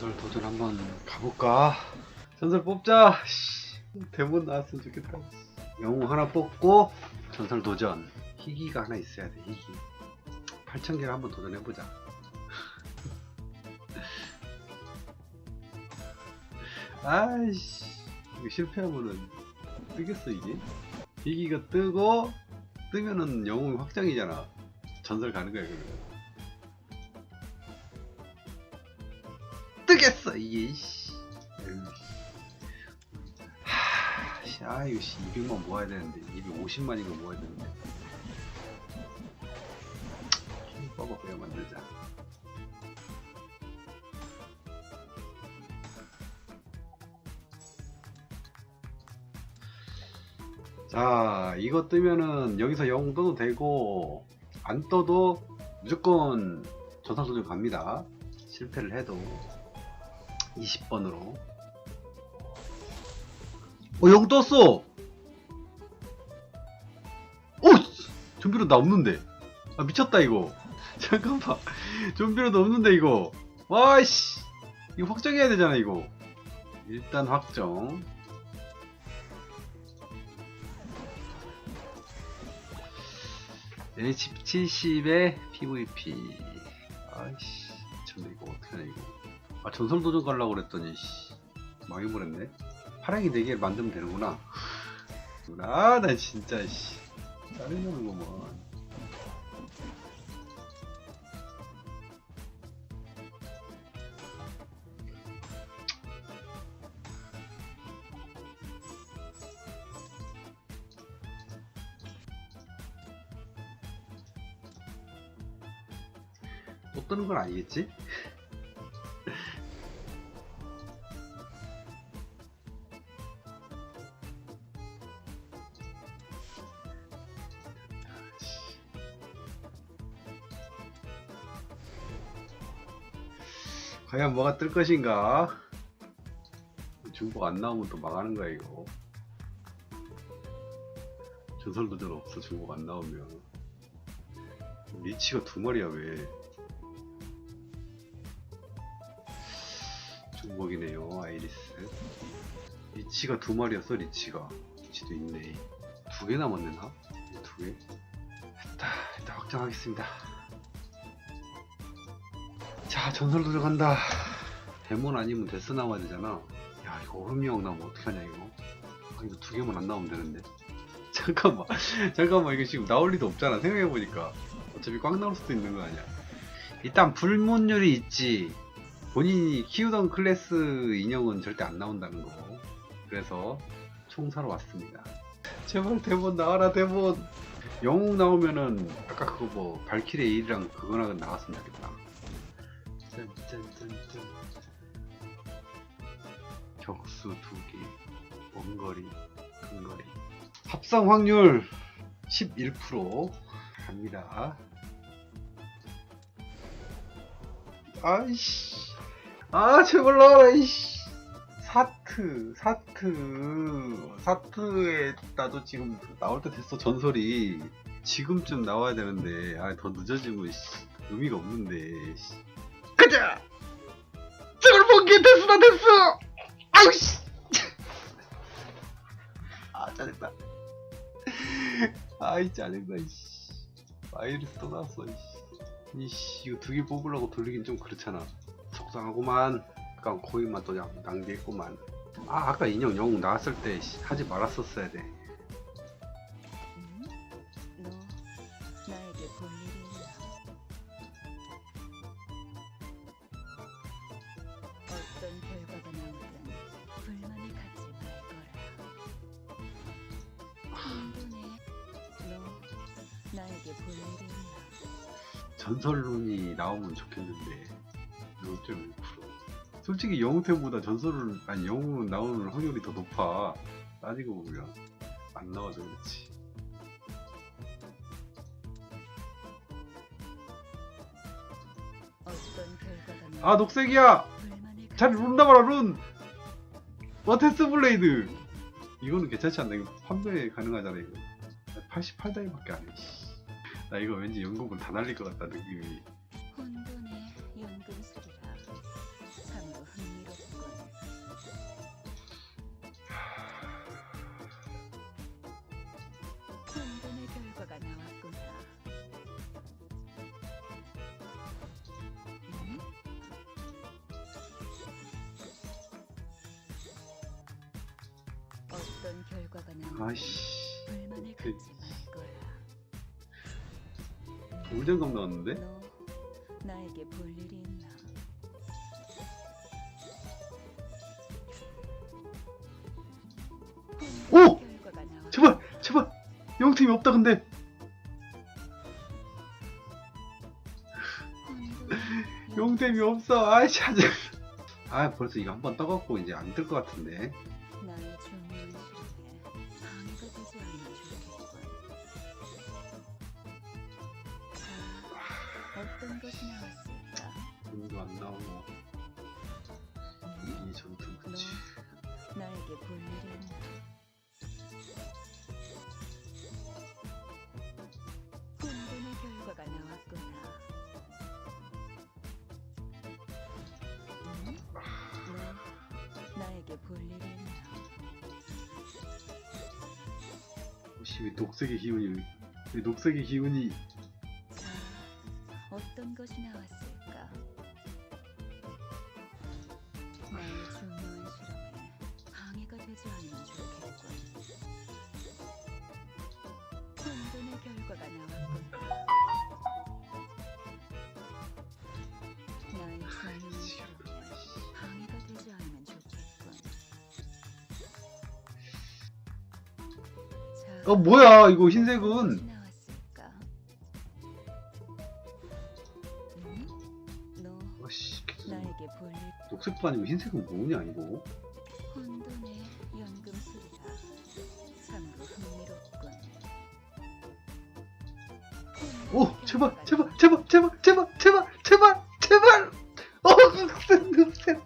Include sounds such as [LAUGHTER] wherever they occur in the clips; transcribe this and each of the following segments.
전설 도전 한번 가볼까? 전설 뽑자. 씨, 대본 나왔으면 좋겠다. 영웅 하나 뽑고 전설 도전. 희귀가 하나 있어야 돼. 희귀. 8,000개를 한번 도전해보자. [LAUGHS] 아이씨, 이거 실패하면은 뜨겠어 이게? 희귀가 뜨고 뜨면은 영웅 확정이잖아. 전설 가는 거야 그러면. 뜨겠어 이게 아 이거 씨 200만 모아야 되는데 250만인가 모아야 되는데. 킹버거 그냥 만들자. 자 이거 뜨면은 여기서 영웅 떠도 되고 안 떠도 무조건 전사소전 갑니다. 실패를 해도 20번으로. 어영 떴어! 오! 좀비로 나 없는데. 아 미쳤다 이거. [LAUGHS] 잠깐만. 좀비로도 없는데 이거. 와씨. 이거 확정해야 되잖아 이거. 일단 확정. H70의 PVP 아이씨. 미쳤네 이거 어떡하냐 이거 아 전설 도전 가려고 그랬더니 씨. 망해버렸네. 파랑이 4개를 만들면 되는구나. 아나 진짜 씨. 짜증나는구먼 또 뜨는 건 아니겠지? 과연 뭐가 뜰 것인가? 중복 안 나오면 또 망하는 거야 이거. 전설 도전 없어 중복 안 나오면. 리치가 두 마리야 왜? 중복이네요 아이리스. 리치가 두 마리였어 리치가. 리치도 있네. 두 개 남았네 나? 두 개? 됐다 일단 확정하겠습니다. 자 전설 도전간다. 데몬 아니면 데스 나와야 되잖아. 야 이거 얼음형 나오면 어떡하냐 이거? 아 이거 두 개만 안 나오면 되는데. [LAUGHS] 잠깐만. 잠깐만 이거 지금 나올 리도 없잖아 생각해보니까. 어차피 꽉 나올 수도 있는 거 아니야. 일단 불문율이 있지. 본인이 키우던 클래스 인형은 절대 안 나온다는 거. 그래서 총 사러 왔습니다. 제발 데몬 나와라 데몬 영웅 나오면은 아까 그거 뭐 발키리 A랑 그거나 나왔으면 좋겠다 격수 두개. 원거리 근거리. 합성 확률 11% 갑니다. 아이씨. 아 제발 나와라 이씨. 사트 사트. 사트에 나도 지금 나올 때 됐어 전설이. 지금쯤 나와야 되는데. 아 더 늦어지면 씨, 의미가 없는데 씨. 가자! 저걸 본게 됐어, 됐어! 아우, 씨! [LAUGHS] 아, 짜증나. 아이, 짜증나, 이씨. 바이러스 또 나왔어, 이씨. 이씨, 이거 두 개 뽑으려고 돌리긴 좀 그렇잖아. 속상하구만. 아까 코인만 또 양- 낭비했구만. 아, 아까 인형 영웅 나왔을 때 씨, 하지 말았었어야 돼. 음? 너 나에게 볼 일이 전설룬이 나오면 좋겠는데 0.1% 솔직히 영웅템보다 전설은 아니 영웅은 나오는 확률이 더 높아. 따지고 보면 안 나와서 그렇지. 아 녹색이야! 갖지 잘 룬나봐라 룬! 워테스 블레이드! 이거는 괜찮지 않나? 이거 판매 가능하잖아 이거. 88단위밖에 안해 나 이거 왠지 연금은 다 날릴 것 같다 느낌이 혼돈의 연금 소리라 참 흥미롭군. 혼돈의 결과가 나왔구나. 응? 어떤 결과가 나왔지? 아이씨 불만을 그- 갖지 말걸. 울장감 나왔는데? 너 나에게 볼 일이 있나? 오! 결과가 나와. 제발 제발 영팀이 없다 근데 영템이 없어 아이 찾아 아 벌써 이거 한 번 떠갖고 이제 안 뜰 것 같은데 나의 중요한 실험에 방해가 되지 않으면 좋겠군. 자, 어떤 것이 나왔을까? 공도 안 나오고 이 전투 그치 나에게 볼 일이 있나? 혼돈의 결과가 나왔구나. 음? 너 나에게 볼 일이 있나? 혹시 왜 녹색의 기운이 왜 녹색의 기운이 자, 어떤 것이 나왔을까? 나의 중요한 실험에 방해가 되지 않으면 좋겠군. 혼돈의 결과가 나왔군. 나의 중요한 실험에 방해가 되지 않으면 좋겠군. 자, 어 뭐야 이거 흰색은 녹색도 아니고 흰색은 뭐냐 이거? 혼돈의 연금술이다. 참으로 흥미롭군. 오 제발 제발 제발 제발 제발 제발 제발 제발! 어 흑색 흑색.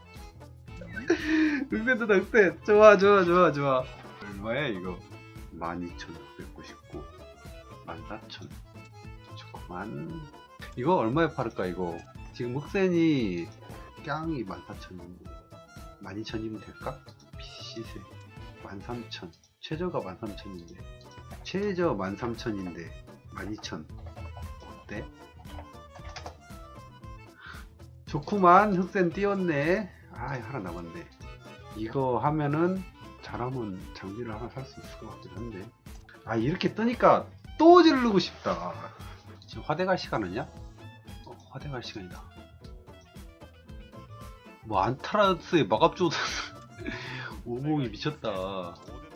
흑색이다 흑색. 좋아 좋아 좋아 좋아. 얼마야 이거? 12,699 14,000 좋구만. 이거 얼마에 팔을까 이거? 지금 흑센이 깡이 14,000인데 12,000이면 될까? 시세. 13,000 최저가 13,000인데. 최저 13,000인데 12,000 어때? 좋구만. 흑센 띄웠네. 아 하나 남았네. 이거 하면은 잘하면 장비를 하나 살 수 있을 것 같긴 한데. 아 이렇게 뜨니까 또 지르고 싶다. 지금 화대 갈 시간이냐? 어, 화대 갈 시간이다 뭐 안타라스의 마갑조드 [LAUGHS] 오공이 미쳤다